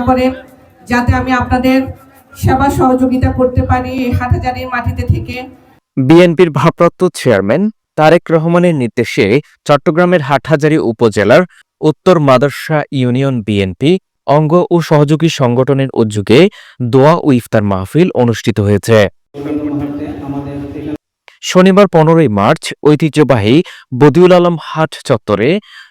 করেন যাতে আমি আপনাদের সেবা সহযোগিতা করতে পারি এই হাটহাজারির মাটিতে থেকে। বিএনপির ভারপ্রাপ্ত চেয়ারম্যান তারেক রহমানের নির্দেশে চট্টগ্রামের হাটহাজারী উপজেলার উত্তর মাদর্শা ইউনিয়ন বিএনপি অঙ্গ ও সহযোগী সংগঠনের উদ্যোগে দোয়া ও ইফতার মাহফিল অনুষ্ঠিত হয়েছে। শনিবার পনেরোই মার্চ ঐতিহ্যবাহী বদিউল আলম হাট চত্বরে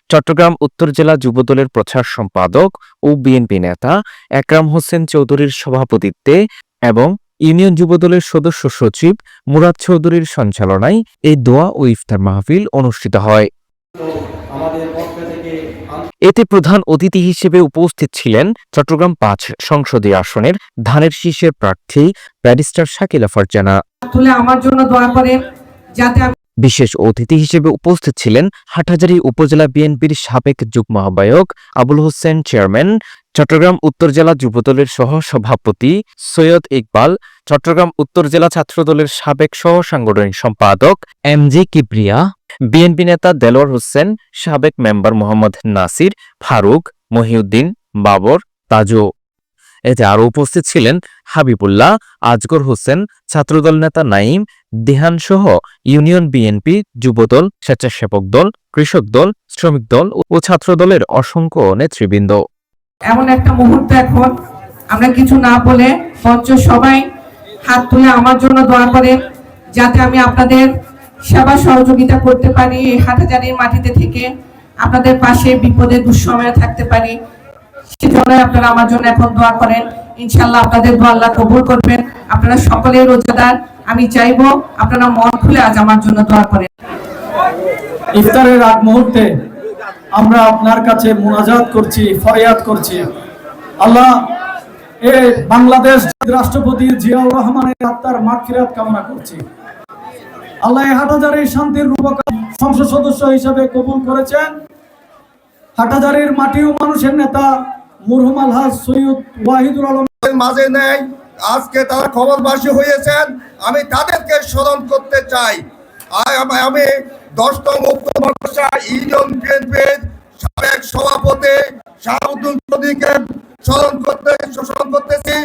চট্টগ্রাম উত্তর জেলা যুবদলের প্রচার সম্পাদক ও বিএনপি নেতা একরাম হোসেন চৌধুরীর সভাপতিত্বে এবং ইউনিয়ন যুবদলের সদস্য সচিব মুরাদ চৌধুরীর সঞ্চালনায় এই দোয়া ও ইফতার মাহফিল অনুষ্ঠিত হয়। এতে প্রধান অতিথি হিসেবে উপস্থিত ছিলেন চট্টগ্রাম পাঁচ সংসদীয় আসনের ধানের শীষের প্রার্থী ব্যারিস্টার শাকিলা ফারজানা আমার জন্য দোয়া করেন যাতে বিশেষ অতিথি হিসেবে উপস্থিত ছিলেন হাটহাজারী উপজেলা বিএনপির সাবেক যুগ্ম আহ্বায়ক আবুল হোসেন চেয়ারম্যান, চট্টগ্রাম উত্তর জেলা যুবদলের সহ সভাপতি সৈয়দ ইকবাল, চট্টগ্রাম উত্তর জেলা ছাত্রদলের সাবেক সহ সাংগঠনিক সম্পাদক এম জি কিবরিয়া, বিএনপি নেতা দেলোয়ার হোসেন, সাবেক মেম্বার মোহাম্মদ নাসির, ফারুক, মহিউদ্দিন, বাবর, তাজু। এতে আরও উপস্থিত ছিলেন হাবিবুল্লাহ, আজগর হোসেন, ছাত্রদল নেতা নাইম দিহান সহ ইউনিয়ন বিএনপি, যুবদল, স্বেচ্ছাসেবক দল, কৃষক দল, শ্রমিক দল ও ছাত্রদলের অসংখ্য নেতৃবৃন্দ। এমন একটা মুহূর্ত এখন, আমরা কিছু না বলে মঞ্চ সবাই হাত তুলে আমার জন্য দোয়া করেন, যাতে আমি আপনাদের সেবা সহযোগিতা করতে পারি, এই হাটহাজারির মাটিতে থেকে আপনাদের পাশে বিপদে দুঃসময়ে থাকতে পারি। আপনারা সকলেই রোজাদার। আমি চাইব আপনারা মন খুলে আজ আমার জন্য দোয়া করেন। ইফতারের আগ মুহূর্তে আমরা আপনার কাছে মুনাজাত করছি, ফরিয়াদ করছি। আল্লাহ বাংলাদেশ রাষ্ট্রপতি জিয়াউর রহমানের আত্মার মাগফিরাত কামনা করছি। আল্লাহ এই হাটহাজারির শান্তির রূপকার সংসদ সদস্য হিসেবে কবুল করেছেন। হাটহাজারির মাটি ও মানুষের নেতা মুরহুম আলহাজ সৈয়দ ওয়াহিদুল মাঝে আজকে তারা খবরবাসী হয়েছেন। আমি তাদেরকে স্মরণ করতে চাই। আমি- দশতম ইউনিয়ন বিএনপির সাবেক সভাপতি শাহাবুদ্দিন চৌধুরীকে স্মরণ করতে, স্মরণ করতেছি।